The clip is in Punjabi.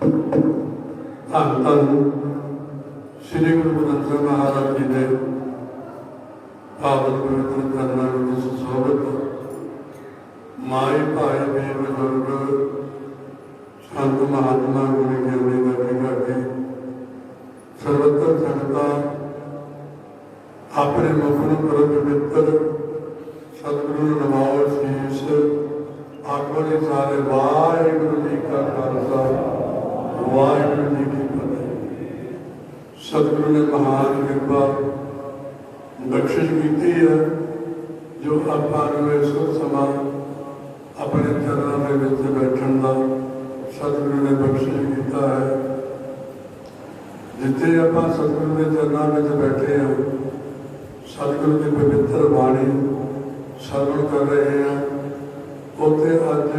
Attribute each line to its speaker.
Speaker 1: ਧੰਨ ਧੰਨ ਸ੍ਰੀ ਗੁਰੂ ਗ੍ਰੰਥ ਸਾਹਿਬ ਮਹਾਰਾਜ ਜੀ ਦੇ ਪਾਵਨ ਪਵਿੱਤਰ ਚਰਨਾਂ ਵਿੱਚ ਸੁਸ਼ੋਭਿਤ ਮਾਈ ਭਾਈ ਦੇ ਬਜ਼ੁਰਗ ਸੰਤ ਮਹਾਤਮਾ ਗੁਰੂ ਗਿਆਨੀ ਦਾ ਵਿਗਾ ਸਰਵਤਰ ਸੰਗਤਾਂ ਆਪਣੇ ਮੁਖ ਨੂੰ ਕਰੋ ਪਵਿੱਤਰ ਸਤਿਗੁਰੂ ਨੂੰ ਨਮਾਓ ਸੀਸ ਆਖੋ ਸਾਰੇ ਵਾਹਿਗੁਰੂ ਵਾਹਿਗੁਰੂ ਜੀ। ਕੀ ਸਤਿਗੁਰੂ ਨੇ ਮਹਾਨ ਕਿਰਪਾ ਬਖਸ਼ਿਸ਼ ਕੀਤੀ ਹੈ ਜੋ ਆਪਾਂ ਨੂੰ ਇਸ ਸਮਾਂ ਆਪਣੇ ਚਰਨਾਂ ਦੇ ਵਿੱਚ ਬੈਠਣ ਦਾ ਸਤਿਗੁਰੂ ਨੇ ਬਖਸ਼ਿਸ਼ ਕੀਤਾ ਹੈ। ਜਿੱਥੇ ਆਪਾਂ ਸਤਿਗੁਰੂ ਦੇ ਚਰਨਾਂ ਵਿੱਚ ਬੈਠੇ ਹਾਂ ਸਤਿਗੁਰੂ ਦੀ ਪਵਿੱਤਰ ਬਾਣੀ ਸਰਵਣ ਕਰ ਰਹੇ ਹਾਂ ਉੱਥੇ ਅੱਜ